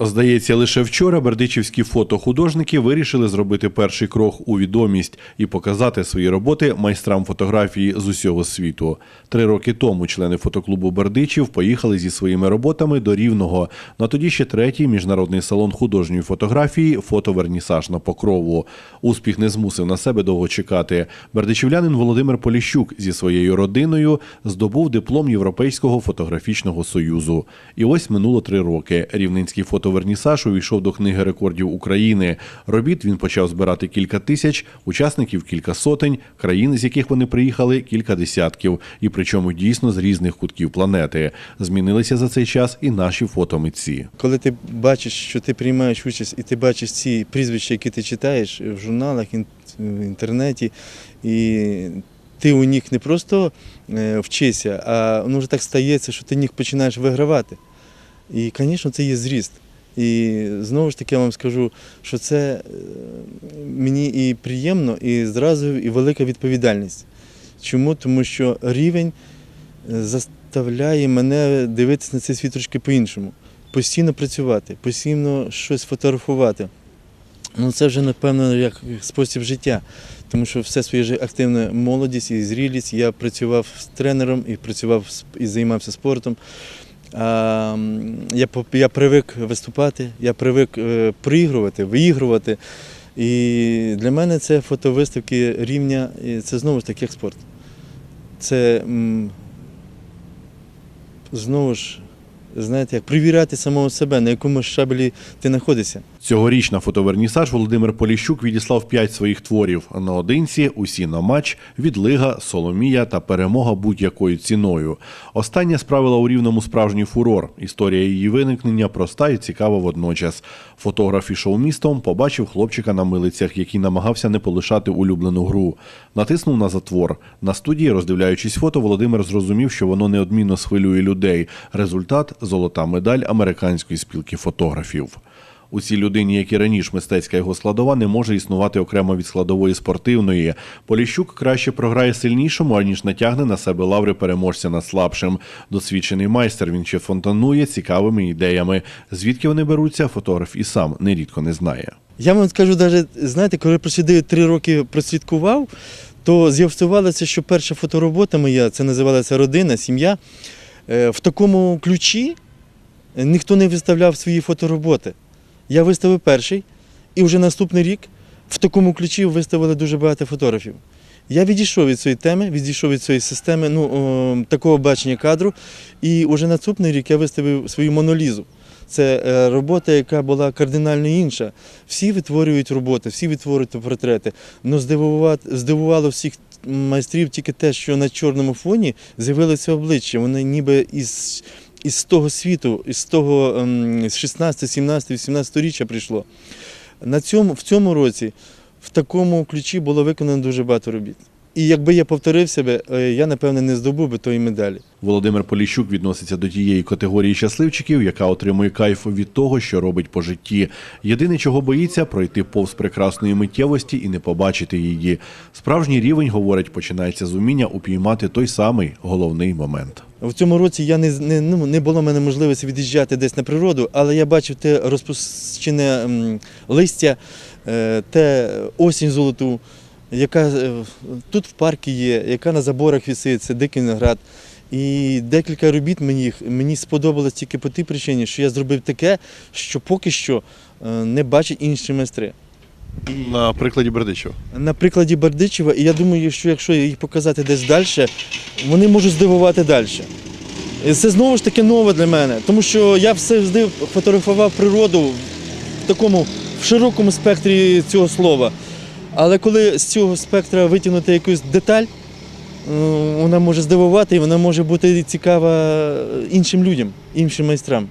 Здається, лише вчора бердичівські фотохудожники вирішили зробити перший крок у відомість і показати свої роботи майстрам фотографії з усього світу. Три роки тому члени фотоклубу Бердичів поїхали зі своїми роботами до Рівного на тоді ще третій міжнародний салон художньої фотографії Фотовернісаж на Покрову. Успіх не змусив на себе довго чекати. Бердичівлянин Володимир Поліщук зі своєю родиною здобув диплом Європейського фотографічного союзу. І ось минуло три роки. Рівненський фотовернісаж увійшов до книги рекордів України. Робіт він почав збирати кілька тисяч, учасників кілька сотень, країн, з яких вони приїхали, кілька десятків, і причому дійсно з різних кутків планети. Змінилися за цей час і наші фотомитці. Коли ти бачиш, що ти приймаєш участь, і ти бачиш ці прізвища, які ти читаєш в журналах, в інтернеті, і ти у них не просто е, вчишся, а воно вже так стається, що ти них починаєш вигравати. І, звісно, це є зріст. І знову ж таки я вам скажу, що це е, мені і приємно, і зразу і велика відповідальність. Чому? Тому що рівень е, заставляє мене дивитися на цей світ трошки по-іншому. Постійно працювати, постійно щось фотографувати. Ну, це вже, напевно, як спосіб життя. Тому що все своє активна молодість і зрілість. Я працював з тренером і працював і займався спортом. А, м, я, я привик виступати, я привик приігрувати, проігрувати, виігрувати. І для мене це фотовиставки рівня, це знову ж таки як спорт. Це знову ж, знаєте, як перевіряти самого себе, на якому щаблі ти знаходишся. Цьогоріч на фотовернісаж Володимир Поліщук відіслав п'ять своїх творів наодинці, усі на матч, відлига, Соломія та перемога будь-якою ціною. Остання справила у рівному справжній фурор. Історія її виникнення проста і цікава водночас. Фотограф ішов містом, побачив хлопчика на милицях, який намагався не полишати улюблену гру. Натиснув на затвор. На студії, роздивляючись фото, Володимир зрозумів, що воно неодмінно схвилює людей. Результат золота медаль американської спілки фотографів. У цій людині, як і раніше, мистецька його складова не може існувати окремо від складової спортивної. Поліщук краще програє сильнішому, аніж натягне на себе лаври переможця над слабшим. Досвідчений майстер він ще фонтанує цікавими ідеями. Звідки вони беруться, фотограф і сам нерідко не знає. Я вам скажу, навіть, знаєте, коли просидив три роки прослідкував, то з'ясувалося, що перша фоторобота моя, це називалася родина, сім'я. е, В такому ключі ніхто не виставляв свої фотороботи. Я виставив перший, і вже наступний рік в такому ключі виставили дуже багато фотографів. Я відійшов від цієї теми, відійшов від цієї системи, ну, о, такого бачення кадру. І вже наступний рік я виставив свою монолізу. Це е, робота, яка була кардинально інша. Всі витворюють роботи, всі витворюють портрети. Здивувати, здивувало всіх майстрів тільки те, що на чорному фоні з'явилося обличчя. Вони ніби із, із того світу, із того ем, з 16, 17, 18 річчя прийшло. На цьому, в цьому році в такому ключі було виконано дуже багато робіт. І якби я повторив себе, е, я напевне не здобув би тої медалі. Володимир Поліщук відноситься до тієї категорії щасливчиків, яка отримує кайф від того, що робить по житті. Єдине, чого боїться, пройти повз прекрасної миттєвості і не побачити її. Справжній рівень, говорить, починається з уміння упіймати той самий головний момент. В цьому році я не, не, ну, не було в мене можливості від'їжджати десь на природу, але я бачив те розпущене листя, е, те осінь золоту, яка е, тут в парку є, яка на заборах висить, це дикий виноград. І декілька робіт мені, мені сподобалось тільки по тій причині, що я зробив таке, що поки що е, не бачать інші майстри. На прикладі Бердичева. На прикладі Бердичева, і я думаю, що якщо їх показати десь далі, вони можуть здивувати далі. І Це знову ж таки нове для мене, тому що я все завжди фотографував природу в такому в широкому спектрі цього слова. Але коли з цього спектра витягнути якусь деталь, е, вона може здивувати і вона може бути цікава іншим людям, іншим майстрам.